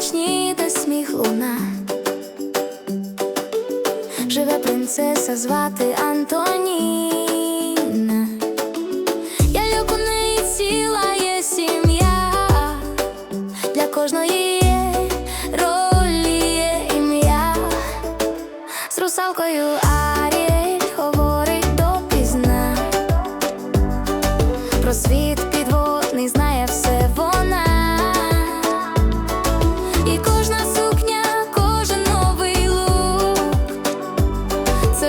нічні, де сміх луна. Живе принцеса звати Антоніна. Я люблю неї ціла є сім'я, для кожної є ролі є ім'я з русалкою Аріель говорить допізна світ.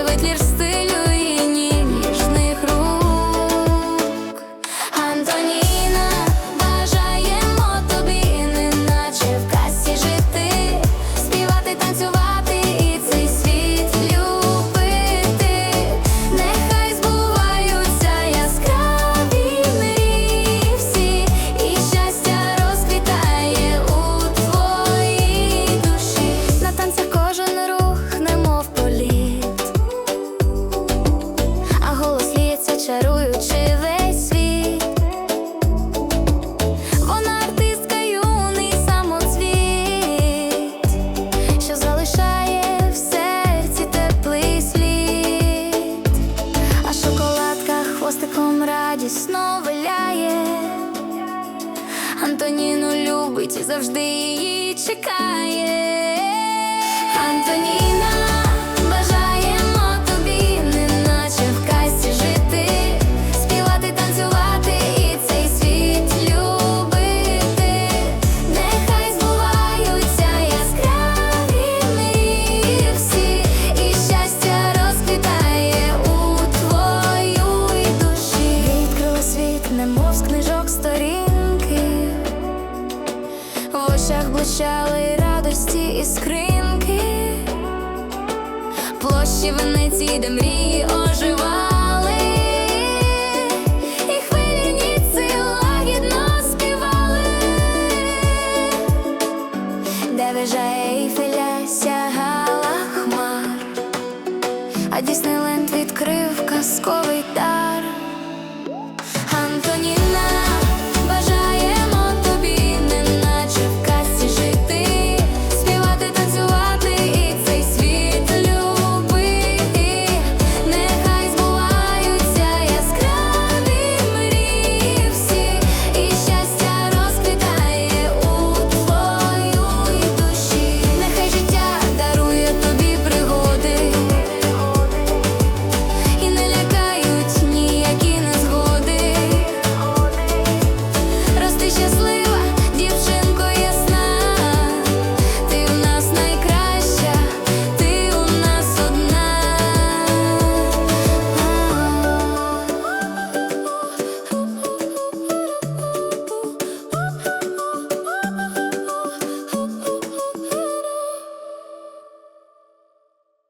Це витлір чаруючи весь світ. Вона артистка, юний самоцвіт, що залишає в серці теплий слід, а шоколадка хвостиком радісно виляє. Антоніну любить і завжди її чекає. Антоніна, В радості і скринки, площі Венеції, де мрії оживали, Ейфеля сягала хмар, а Діснейленд відкрив казковий